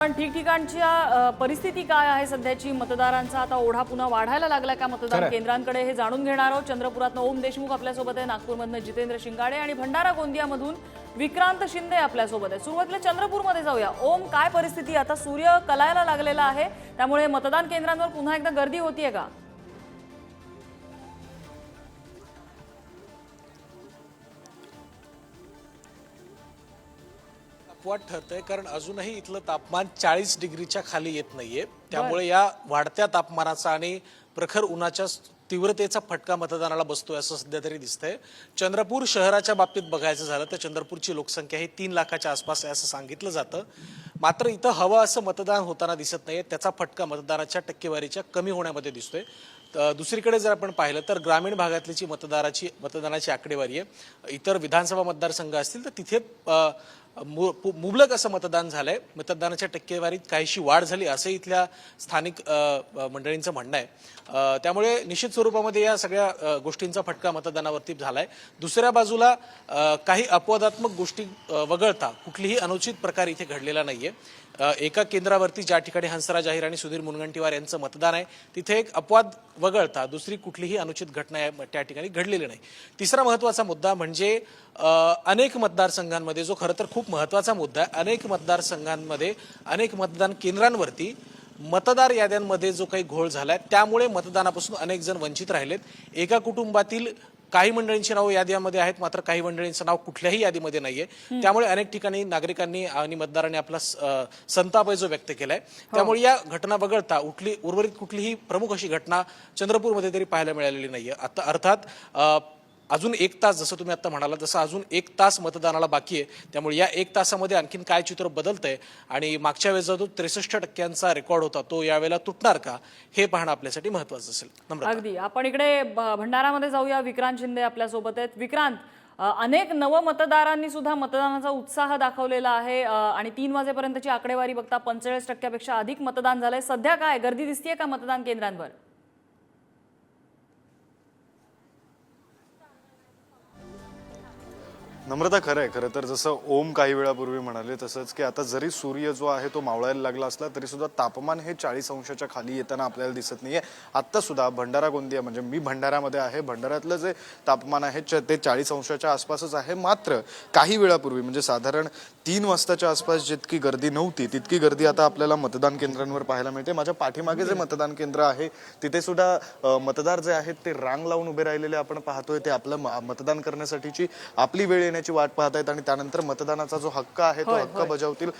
पण ठिकठिकाणच्या परिस्थिती काय आहे सध्याची? मतदारांचा आता ओढा पुन्हा वाढायला लागला का मतदान. केंद्रांकडे हे जाणून घेणार आहोत. चंद्रपुरातनं ओम देशमुख आपल्यासोबत आहे नागपूरमधनं जितेंद्र शिंगाडे आणि भंडारा गोंदियामधून विक्रांत शिंदे आपल्यासोबत आहे. सुरुवातीला चंद्रपूरमध्ये जाऊया. ओम काय परिस्थिती? आता सूर्य कलायला लागलेला आहे त्यामुळे मतदान केंद्रांवर पुन्हा एकदा गर्दी होतीये का? अपवाद ठरतंय कारण अजूनही इथलं तापमान चाळीस डिग्रीच्या खाली येत नाहीये. त्यामुळे या वाढत्या तापमानाचा आणि प्रखर उन्हाच्या तीव्रतेचा फटका मतदानाला बसतोय असं सध्या तरी दिसतंय. चंद्रपूर शहराच्या बाबतीत बघायचं झालं तर चंद्रपूरची लोकसंख्या ही तीन लाखाच्या आसपास आहे असं सांगितलं जातं. मात्र इथं हवं असं मतदान होताना दिसत नाहीये त्याचा फटका मतदानाच्या टक्केवारीच्या कमी होण्यामध्ये दिसतोय. दुसरीकडे जर आपण पाहिलं तर ग्रामीण भागातली जी मतदाराची मतदानाची आकडेवारी आहे इतर विधानसभा मतदारसंघ असतील तर तिथे मुबलक असं मतदान झालंय. मतदानाच्या टक्केवारीत काहीशी वाढ झाली असं इथल्या स्थानिक मंडळींचं म्हणणं आहे. त्यामुळे निश्चित स्वरूपामध्ये या सगळ्या गोष्टींचा फटका मतदानावरती झालाय. दुसऱ्या बाजूला काही अपवादात्मक गोष्टी वगळता कुठलीही अनुचित प्रकार इथे घडलेला नाहीये. एका केंद्रावरती ज्या ठिकाणी हंसराज अहिर आणि सुधीर मुनगंटीवार यांचं मतदान आहे तिथे एक अपवाद वगळता दुसरी कुठलीही अनुचित घटना त्या ठिकाणी घडलेली नाही. तिसरा महत्त्वाचा मुद्दा म्हणजे अनेक मतदारसंघांमध्ये जो खरं तर खूप महत्त्वाचा मुद्दा आहे अनेक मतदारसंघांमध्ये अनेक मतदान केंद्रांवरती मतदार याद्यांमध्ये जो काही घोळ झाला आहे त्यामुळे मतदानापासून अनेक जण वंचित राहिलेत. एका कुटुंबातील काही मंडळींची नावं यादीमध्ये आहेत मात्र काही मंडळींचं नाव कुठल्याही यादीमध्ये नाहीये. त्यामुळे अनेक ठिकाणी नागरिकांनी आणि मतदारांनी आपला संताप जो व्यक्त केलाय त्यामुळे या घटना वगळता उठली उर्वरित कुठलीही प्रमुख अशी घटना चंद्रपूरमध्ये तरी पाहायला मिळालेली नाहीये. आता अर्थात अजून एक तास जसं तुम्ही आता म्हणाला तसं अजून एक तास मतदानाला बाकी आहे. त्यामुळे या एक तासामध्ये आणखीन काय चित्र बदलतंय? आणि मागच्या वेळेचा जो त्रेसष्ट टक्क्यांचा रेकॉर्ड होता तो यावेळेला तुटणार का? हे पाहणं आपल्यासाठी महत्वाचं असेल. अगदी. आपण इकडे भ- भंडारामध्ये जाऊया. विक्रांत शिंदे आपल्यासोबत आहेत. विक्रांत अनेक नवमतदारांनी सुद्धा मतदानाचा उत्साह दाखवलेला आहे. आणि तीन वाजेपर्यंतची आकडेवारी बघता पंचेचाळीस टक्क्यापेक्षा अधिक मतदान झालंय. सध्या काय? गर्दी दिसतीये का मतदान केंद्रांवर? नम्रता खरं आहे खरं तर जसं ओम काही वेळापूर्वी म्हणाले तसंच की आता जरी सूर्य जो आहे तो मावळायला लागला असला तरी सुद्धा तापमान हे चाळीस अंशाच्या खाली येताना आपल्याला दिसत नाहीये. आत्ता सुद्धा भंडारा गोंदिया म्हणजे मी भंडाऱ्यामध्ये आहे भंडाऱ्यातलं जे तापमान आहे च- ते चाळीस अंशाच्या आसपासच आहे. मात्र काही वेळापूर्वी म्हणजे साधारण तीन वाजताच्या आसपास जितकी गर्दी नव्हती तितकी गर्दी आता आपल्याला मतदान केंद्रांवर पाहायला मिळते. माझ्या पाठीमागे जे मतदान केंद्र आहे तिथे सुद्धा मतदार जे आहेत ते रांग लावून उभे राहिलेले आपण पाहतोय. ते आपलं म- मतदान करण्यासाठीची आपली वेळ येण्याची वाट पाहत आहेत आणि त्यानंतर मतदानाचा जो हक्क आहे तो हक्क बजावतील.